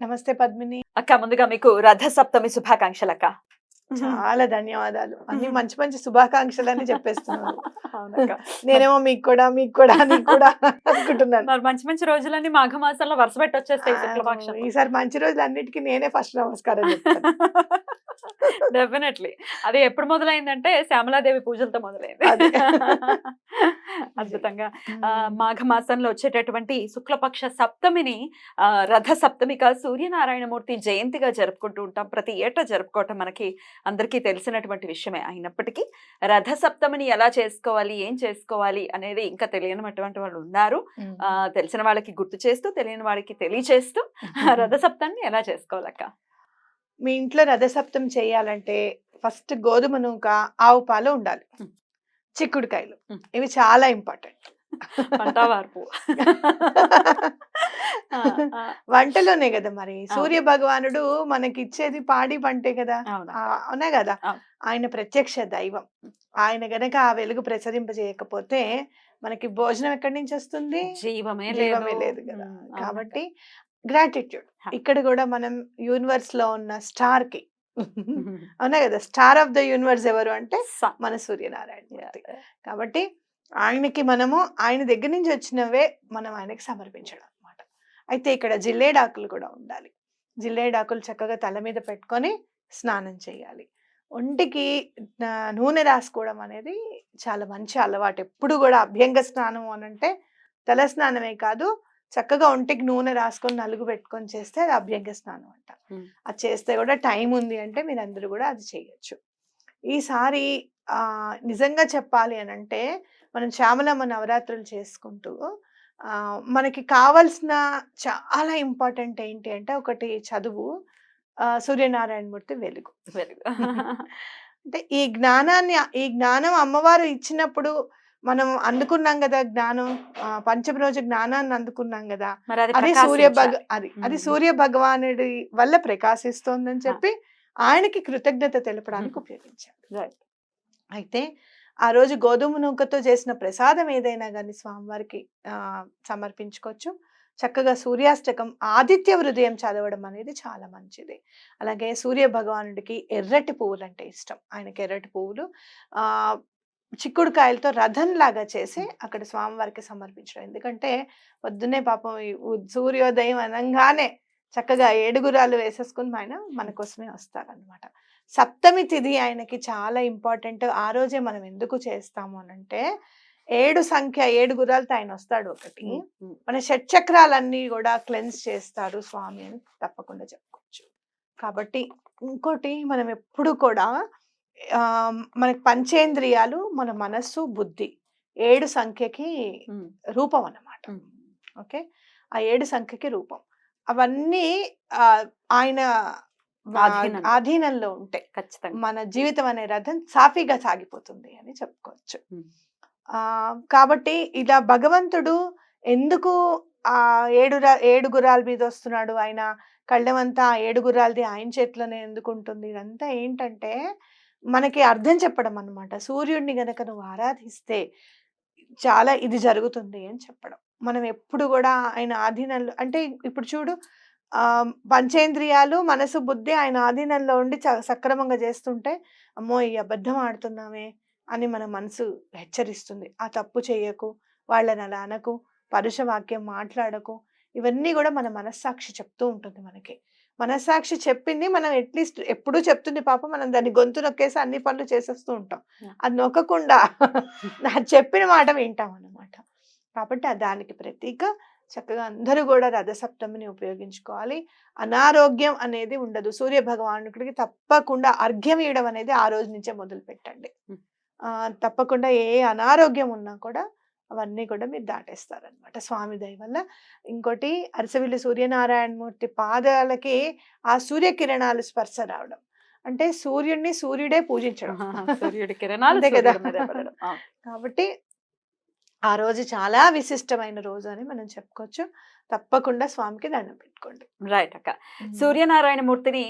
నమస్తే పద్మిని. అక్క ముందుగా మీకు రథ సప్తమి శుభాకాంక్షలు అక్క చాలా ధన్యవాదాలు. అన్ని మంచి మంచి శుభాకాంక్షలు అని చెప్పేస్తున్నాను. నేనేమో మీకు కూడా మీకు కూడా నీకు కూడా అనుకుంటున్నాను. మరి మంచి మంచి రోజులన్నీ మాఘమాసంలో వరుస పెట్టి వచ్చేస్తాయి ఈసారి మంచి రోజులు అన్నిటికీ నేనే ఫస్ట్ నమస్కారం డెఫినెట్లీ అది ఎప్పుడు మొదలైందంటే శ్యామలాదేవి పూజలతో మొదలైంది. అద్భుతంగా. ఆ, మాఘమాసంలో వచ్చేటటువంటి శుక్లపక్ష సప్తమిని రథ సప్తమిగా సూర్యనారాయణమూర్తి జయంతిగా జరుపుకుంటూ ఉంటాం. ప్రతి ఏటా జరుపుకోవటం మనకి అందరికీ తెలిసినటువంటి విషయమే. అయినప్పటికీ రథ సప్తమిని ఎలా చేసుకోవాలి ఏం చేసుకోవాలి అనేది ఇంకా తెలియనటువంటి వాళ్ళు ఉన్నారు. ఆ, తెలిసిన వాళ్ళకి గుర్తు చేస్తూ తెలియని వాళ్ళకి తెలియచేస్తూ రథ సప్తాన్ని ఎలా చేసుకోవాలక్క? మీ ఇంట్లో రథసప్తం చేయాలంటే ఫస్ట్ గోధుమ నూక ఆవు పాలు ఉండాలి. చిక్కుడుకాయలు. ఇవి చాలా ఇంపార్టెంట్. పంట వార్పు. వంటలోనే కదా మరి. సూర్య భగవానుడు మనకి ఇచ్చేది పాడి పంటే కదా. అవును. కదా. ఆయన ప్రత్యక్ష దైవం. ఆయన గనక ఆ వెలుగు ప్రసరింపజేయకపోతే మనకి భోజనం ఎక్కడి నుంచి వస్తుంది? జీవమే జీవమే లేదు. కదా. కాబట్టి గ్రాటిట్యూడ్. ఇక్కడ కూడా మనం యూనివర్స్లో ఉన్న స్టార్కి. అవునా కదా? స్టార్ ఆఫ్ ద యూనివర్స్ ఎవరు అంటే మన సూర్యనారాయణ కాబట్టి ఆయనకి మనము ఆయన దగ్గర నుంచి వచ్చినవే మనం ఆయనకి సమర్పించడం అన్నమాట. అయితే ఇక్కడ జిల్లేడాకులు కూడా ఉండాలి. జిల్లేడాకులు చక్కగా తల మీద పెట్టుకొని స్నానం చేయాలి. ఒంటికి నూనె రాసుకోవడం అనేది చాలా మంచి అలవాటు. ఎప్పుడు కూడా అభ్యంగ స్నానం అని అంటే తల స్నానమే కాదు చక్కగా ఒంటికి నూనె రాసుకొని నలుగు పెట్టుకొని చేస్తే అది అభ్యంగ స్నానం అంట. అది చేస్తే కూడా టైం ఉంది అంటే మీరు అందరూ కూడా అది చేయొచ్చు ఈసారి ఆ నిజంగా చెప్పాలి అని అంటే మనం శ్యామలమ్మ నవరాత్రులు చేసుకుంటూ ఆ, మనకి కావాల్సిన చాలా ఇంపార్టెంట్ ఏంటి అంటే ఒకటి చదువు సూర్యనారాయణమూర్తి వెలుగు వెలుగు. అంటే ఈ జ్ఞానాన్ని ఈ జ్ఞానం అమ్మవారు ఇచ్చినప్పుడు మనం అందుకున్నాం కదా జ్ఞానం ఆ, పంచమ రోజు జ్ఞానాన్ని అందుకున్నాం కదా అది సూర్య భగ. అది అది. సూర్య భగవానుడి వల్ల ప్రకాశిస్తోందని చెప్పి ఆయనకి కృతజ్ఞత తెలపడానికి. ఉపయోగించారు. అయితే ఆ రోజు గోధుమ నూకతో చేసిన ప్రసాదం ఏదైనా కానీ స్వామివారికి ఆ, సమర్పించుకోవచ్చు చక్కగా సూర్యాష్టకం ఆదిత్య హృదయం చదవడం అనేది చాలా మంచిది అలాగే సూర్య భగవానుడికి ఎర్రటి పువ్వులు అంటే ఇష్టం ఆయనకి ఎర్రటి పువ్వులు ఆ చిక్కుడుకాయలతో రథం లాగా చేసి అక్కడ స్వామివారికి సమర్పించడం. ఎందుకంటే పొద్దున్నే పాపం సూర్యోదయం అనగానే చక్కగా ఏడుగురాలు వేసేసుకుని ఆయన మన కోసమే వస్తారనమాట సప్తమి తిథి ఆయనకి చాలా ఇంపార్టెంట్. ఆ రోజే మనం ఎందుకు చేస్తాము అని అంటే ఏడు సంఖ్య ఏడు గురాలతో ఆయన వస్తాడు ఒకటి. మన షట్చక్రాలన్నీ కూడా క్లెన్స్ చేస్తాడు స్వామి అని తప్పకుండా చెప్పుకోవచ్చు. కాబట్టి ఇంకోటి మనం ఎప్పుడు కూడా మనకి పంచేంద్రియాలు మన మనస్సు బుద్ధి ఏడు సంఖ్యకి రూపం అన్నమాట. ఓకే? ఆ ఏడు సంఖ్యకి రూపం. అవన్నీ ఆ, ఆయన ఆధీనంలో. ఉంటాయి ఖచ్చితంగా. మన జీవితం అనే రథం సాఫీగా సాగిపోతుంది అని చెప్పుకోవచ్చు. ఆ కాబట్టి ఇలా భగవంతుడు ఎందుకు ఆ ఏడు ఏడు గుర్రాల మీద వస్తున్నాడు? ఆయన కళ్ళెమంతా ఏడు గుర్రాలది ఆయన చేతిలోనే ఎందుకు ఉంటుంది? ఇదంతా ఏంటంటే మనకి అర్థం చెప్పడం అన్నమాట. సూర్యుడిని గనక నువ్వు ఆరాధిస్తే చాలా ఇది జరుగుతుంది అని చెప్పడం. మనం ఎప్పుడు కూడా ఆయన ఆధీనంలో అంటే ఇప్పుడు చూడు పంచేంద్రియాలు మనసు బుద్ధి ఆయన ఆధీనంలో ఉండి చ- సక్రమంగా చేస్తుంటే అమ్మో ఈ అబద్ధం ఆడుతున్నామే అని మన మనసు హెచ్చరిస్తుంది. ఆ తప్పు చేయకు వాళ్ళని అలా అనకు పరుష వాక్యం మాట్లాడకు ఇవన్నీ కూడా మన మనస్సాక్షి చెప్తూ ఉంటుంది మనకి. మనస్సాక్షి చెప్పింది మనం అట్లీస్ట్ ఎప్పుడూ చెప్తుంది పాప మనం దాన్ని గొంతు నొక్కేసి అన్ని పనులు చేసేస్తూ ఉంటాం. అది నొక్కకుండా నాకు చెప్పిన మాట వింటాం అన్నమాట. కాబట్టి ఆ దానికి ప్రతీక చక్కగా అందరూ కూడా రథసప్తమిని ఉపయోగించుకోవాలి. అనారోగ్యం అనేది ఉండదు. సూర్య భగవానుడికి తప్పకుండా అర్ఘ్యం ఇవ్వడం అనేది ఆ రోజు నుంచే మొదలు పెట్టండి తప్పకుండా ఏ అనారోగ్యం ఉన్నా కూడా అవన్నీ కూడా మీరు దాటేస్తారనమాట స్వామి దయ వల్ల. ఇంకోటి అరసవిల్లి సూర్యనారాయణమూర్తి పాదాలకి ఆ సూర్యకిరణాలు స్పర్శ రావడం. అంటే సూర్యుడిని సూర్యుడే పూజించడం. సూర్యుడి కిరణాలు అంతే కదా. కాబట్టి ఆ రోజు చాలా విశిష్టమైన రోజు అని మనం చెప్పుకోవచ్చు. తప్పకుండా స్వామికి దండం పెట్టుకోండి. రైట్ అక్క. సూర్యనారాయణ మూర్తిని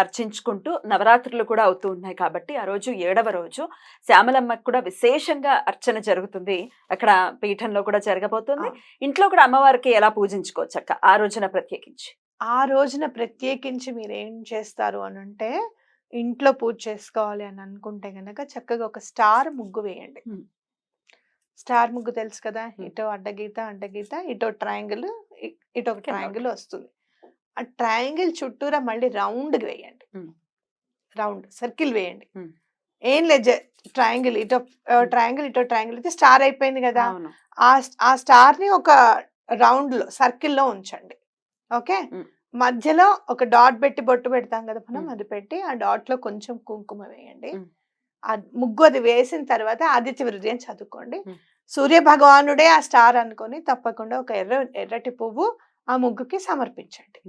అర్చించుకుంటూ నవరాత్రులు కూడా అవుతూ ఉన్నాయి కాబట్టి ఆ రోజు ఏడవ రోజు శ్యామలమ్మకు కూడా విశేషంగా అర్చన జరుగుతుంది. అక్కడ పీఠంలో కూడా జరగబోతుంది. ఇంట్లో కూడా అమ్మవారికి ఎలా పూజించుకోవచ్చు అక్క? ఆ రోజున ప్రత్యేకించి. ఆ రోజున ప్రత్యేకించి మీరు ఏం చేస్తారు అని అంటే ఇంట్లో పూజ చేసుకోవాలి అని అనుకుంటే గనక చక్కగా ఒక స్టార్ ముగ్గు వేయండి. స్టార్ ముగ్గు తెలుసు కదా. ఇటో అడ్డగీత అడ్డగీత ఇటో ట్రయాంగిల్ ఇటో ఒక ట్రయాంగిల్ వస్తుంది. ఆ ట్రయాంగిల్ చుట్టూరా మళ్ళీ రౌండ్ వేయండి. రౌండ్ సర్కిల్ వేయండి. ఏం లేదు ట్రయాంగిల్ ఇటో ట్రయాంగిల్ ఇటో ట్రయాంగిల్ అయితే స్టార్ అయిపోయింది కదా! ఆ స్టార్ని ఒక రౌండ్లో సర్కిల్లో ఉంచండి. ఓకే. మధ్యలో ఒక డాట్ పెట్టి బొట్టు పెడతాం కదా! మనం. అది పెట్టి ఆ డాట్లో కొంచెం కుంకుమ వేయండి. ముగ్గు అది వేసిన తర్వాత ఆదిత్య హృదయం చదువుకోండి. సూర్య భగవానుడే ఆ స్టార్ అనుకొని తప్పకుండా ఒక ఎర్ర ఎర్రటి పువ్వు ఆ ముగ్గుకి సమర్పించండి.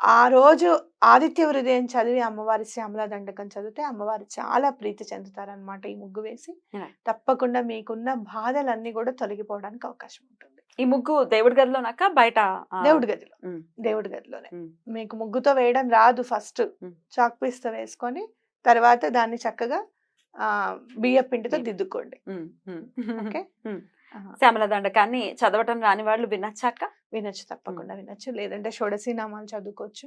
ఆ రోజు ఆదిత్య హృదయం చదివి అమ్మవారి శ్యామల దండకం చదివితే అమ్మవారు చాలా ప్రీతి చెందుతారనమాట ఈ ముగ్గు వేసి. తప్పకుండా మీకున్న బాధలన్నీ కూడా తొలగిపోవడానికి అవకాశం ఉంటుంది ఈ ముగ్గు దేవుడి గదిలోనక్క బయట దేవుడి గదిలో. దేవుడి గదిలోనే. మీకు ముగ్గుతో వేయడం రాదు ఫస్ట్. చాక్ పీస్తో వేసుకొని తర్వాత దాన్ని చక్కగా బియ్య పిండితో దిద్దుకోండి. ఓకే? దండకాన్ని చదవటం రాని వాళ్ళు వినచ్చాక వినొచ్చు తప్పకుండా వినొచ్చు. లేదంటే షోడశీ నామాలు చదువుకోవచ్చు.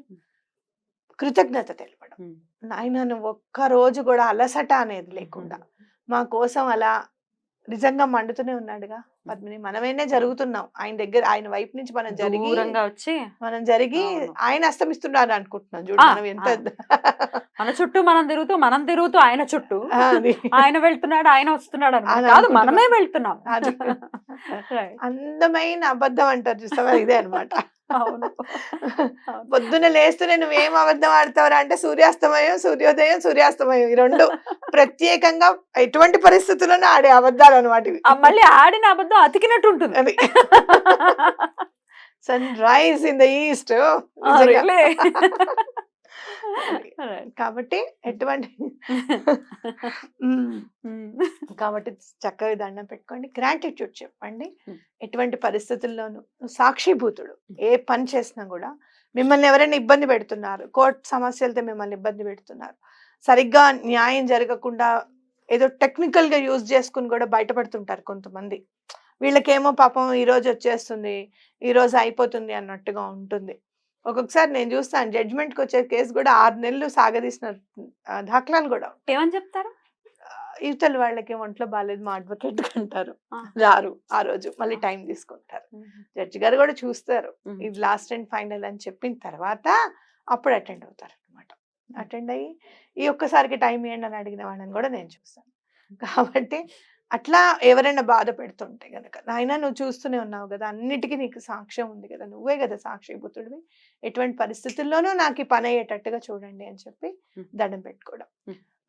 కృతజ్ఞత తెలపడం. నాయన నువ్వు ఒక్క రోజు కూడా అలసట అనేది లేకుండా మా కోసం అలా నిజంగా మండుతూనే ఉన్నాడుగా. పద్మిని మనమైనా జరుగుతున్నాం. ఆయన దగ్గర ఆయన వైపు నుంచి మనం జరిగి వచ్చి మనం జరిగి. ఆయన అస్తమిస్తున్నారు అనుకుంటున్నాం. చూడు మనం ఎంత మన చుట్టూ మనం తిరుగుతూ మనం తిరుగుతూ ఆయన చుట్టూ. ఆయన వెళ్తున్నాడు ఆయన వస్తున్నాడు అని కాదు. మనమే వెళ్తున్నాం. అందమైన అబద్ధం అంటారు చూస్తావా? ఇదే అనమాట అవును. పొద్దున్న లేస్తూనే నువ్వేం అబద్ధం ఆడతావురా అంటే సూర్యాస్తమయం సూర్యోదయం సూర్యాస్తమయం. ఈ రెండు ప్రత్యేకంగా ఎటువంటి పరిస్థితుల్లోనూ ఆడే అబద్ధాలు అనమాట ఇవి. మళ్ళీ ఆడిన అబద్ధం అతికినట్టు ఉంటుంది. అది. Sun rise in the east. కాబట్టి ఎటువంటి. కాబట్టి చక్కగా దండం పెట్టుకోండి. గ్రాటిట్యూడ్ చెప్పండి. ఎటువంటి పరిస్థితుల్లోనూ సాక్షిభూతుడు ఏ పని చేసినా కూడా మిమ్మల్ని ఎవరైనా ఇబ్బంది పెడుతున్నారు కోర్టు సమస్యలతో మిమ్మల్ని ఇబ్బంది పెడుతున్నారు సరిగ్గా న్యాయం జరగకుండా ఏదో టెక్నికల్గా యూజ్ చేసుకుని కూడా బయటపడుతుంటారు కొంతమంది. వీళ్ళకేమో పాపం ఈ రోజు వచ్చేస్తుంది ఈ రోజు అయిపోతుంది అన్నట్టుగా ఉంటుంది. ఒక్కొక్కసారి నేను చూస్తాను జడ్జ్మెంట్కి వచ్చే కేసు కూడా ఆరు నెలలు సాగదీసిన దాఖలాలు కూడా. ఏమని చెప్తారు? ఇవతల వాళ్ళకి ఒంట్లో బాగాలేదు మా అడ్వకేట్ అంటారు. రారు ఆ రోజు మళ్ళీ టైం తీసుకుంటారు. జడ్జి గారు కూడా చూస్తారు. ఇది లాస్ట్ అండ్ ఫైనల్ అని చెప్పిన తర్వాత అప్పుడు అటెండ్ అవుతారు అనమాట అటెండ్ అయ్యి ఈ ఒక్కసారికి టైం ఇవ్వండి అని అడిగిన వాళ్ళని కూడా నేను చూస్తాను కాబట్టి అట్లా ఎవరైనా బాధ పెడుతుంటే గనక నాయన నువ్వు చూస్తూనే ఉన్నావు కదా అన్నిటికీ నీకు సాక్ష్యం ఉంది కదా నువ్వే కదా సాక్షిభూతుడివి. ఎటువంటి పరిస్థితుల్లోనూ నాకు ఈ పని అయ్యేటట్టుగా చూడండి అని చెప్పి. దండం పెట్టుకోవడం.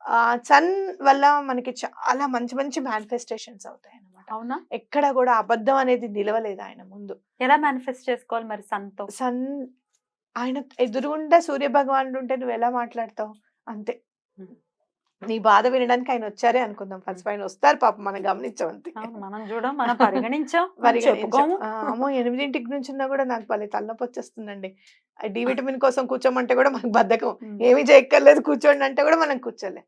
ఆ సన్ వల్ల మనకి చాలా మంచి మంచి మేనిఫెస్టేషన్స్ అవుతాయి అన్నమాట అవునా? ఎక్కడ కూడా అబద్ధం అనేది నిలవలేదు ఆయన ముందు. ఎలా మేనిఫెస్ట్ చేసుకోవాలి మరి సన్తో? సన్ ఆయన ఎదురుగుండా సూర్య భగవానుడు ఉంటే నువ్వు ఎలా మాట్లాడతావు? అంతే. నీ బాధ వినడానికి ఆయన వచ్చారే అనుకుందాం. ఫస్ట్ ఆయన వస్తారు పాపం మనం గమనించాం అంతే మనం చూడం మనం పరిగణించాం అమ్మో ఎనిమిదింటికి నుంచి ఉన్నా కూడా నాకు భలే తలనొప్పి వచ్చేస్తుందండి. డి విటమిన్ కోసం కూర్చోమంటే కూడా మనకు బద్ధకం. ఏమి చేయక్కర్లేదు కూర్చోండి అంటే కూడా మనం కూర్చోలే.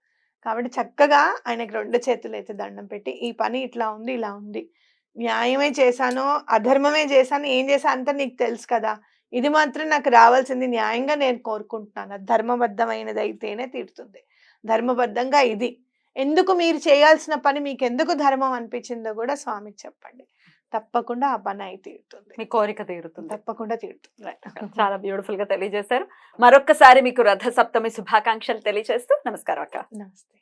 కాబట్టి చక్కగా ఆయనకి రెండు చేతులు అయితే దండం పెట్టి ఈ పని ఇట్లా ఉంది ఇలా ఉంది. న్యాయమే చేశాను అధర్మమే చేశాను ఏం చేశాను అంతా నీకు తెలుసు కదా. ఇది మాత్రం నాకు రావాల్సింది న్యాయంగా నేను కోరుకుంటున్నాను. ధర్మబద్ధమైనది అయితేనే తీరుతుంది. ధర్మబద్ధంగా ఇది. ఎందుకు మీరు చేయాల్సిన పని మీకు ఎందుకు ధర్మం అనిపించిందో కూడా స్వామికి చెప్పండి. తప్పకుండా ఆ పని అయి తీరుతుంది. మీ కోరిక తీరుతుంది. తప్పకుండా తీరుతుంది. చాలా బ్యూటిఫుల్గా తెలియజేశారు. మరొక్కసారి మీకు రథ సప్తమి శుభాకాంక్షలు తెలియజేస్తూ నమస్కారం అక్క. నమస్తే.